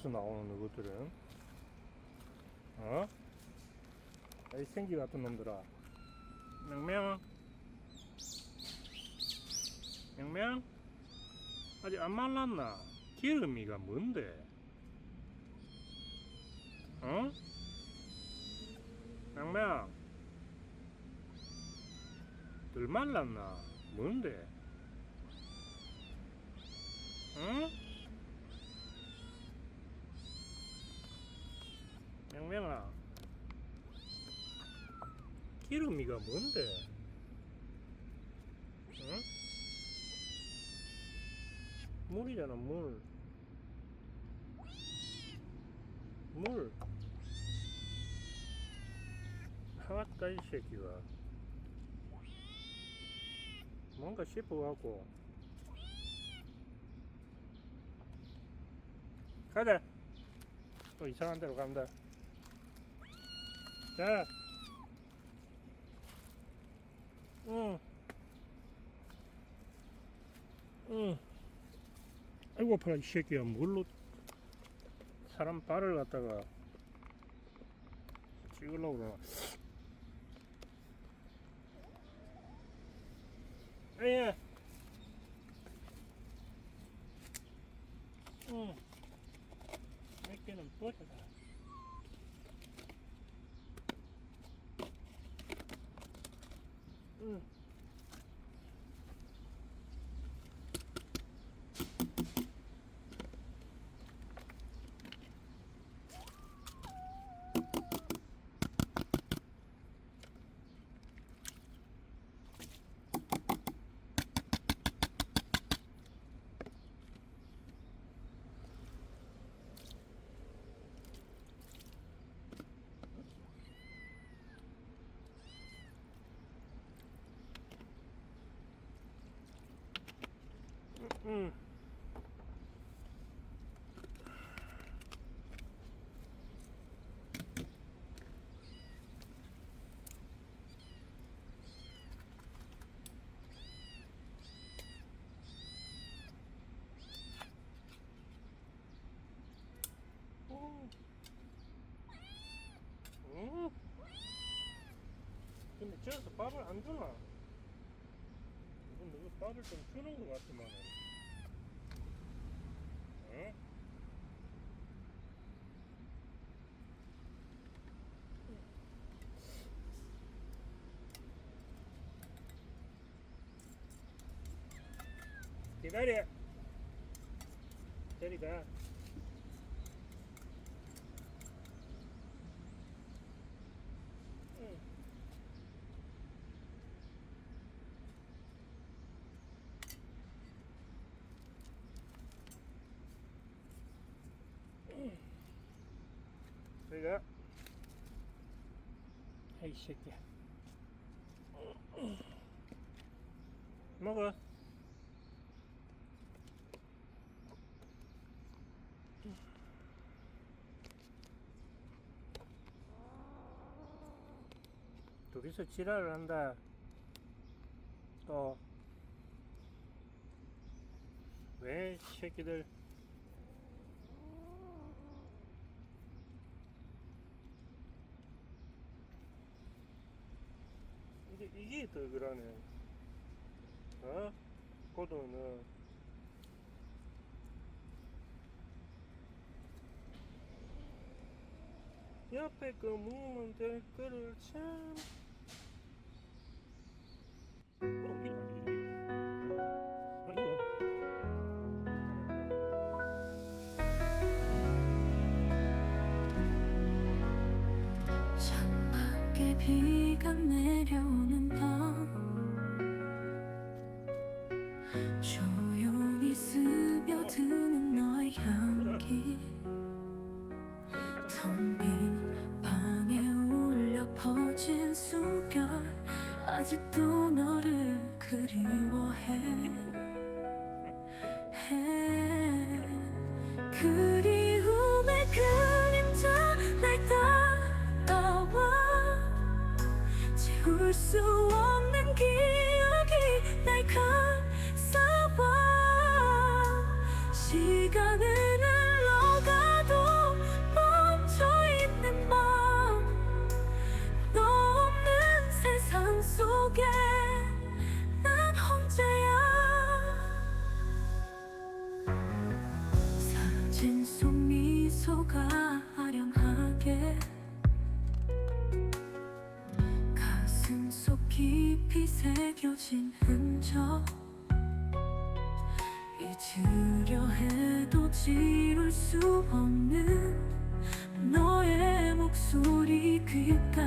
어디서 나오는 것들은? 어? 이 생기 같은 놈들아. 명명. 명명. 아직 안 말랐나? 기름이가 뭔데? 어? 명명. 덜 말랐나? 뭔데? 응? 명명아 기름이가 뭔데? 응? 물이잖아 물 물. 하왔다 이 새끼가 뭔가 씹어갖고 가자 또 이상한 데로 간다 자 응. 응. 아이고 아파라 이 새끼야 뭘로 사람 발을 갖다가 찍으려고 그러나 예. 응. 몇 개는 뻗어가. 응. 근데 저기서 밥을 안 주나? 이건 누구 밥을 좀 주는 것 같지만은. 응? 기다려. 저리 가. 응. 저리 가. 에이 새 둘이서 지랄을 한다. 또. 왜 새끼들. 이게, 이게 더 그러네. 어? 고도는. 옆에 거 묵으면 될 거를 참. 내려오는 밤. 조용히 스며드는 너의 향기. 텅 빈 방에 울려 퍼진 숨결. 아직도 너를 지워진 흔적. 잊으려 해도 지울 수 없는 너의 목소리 귓가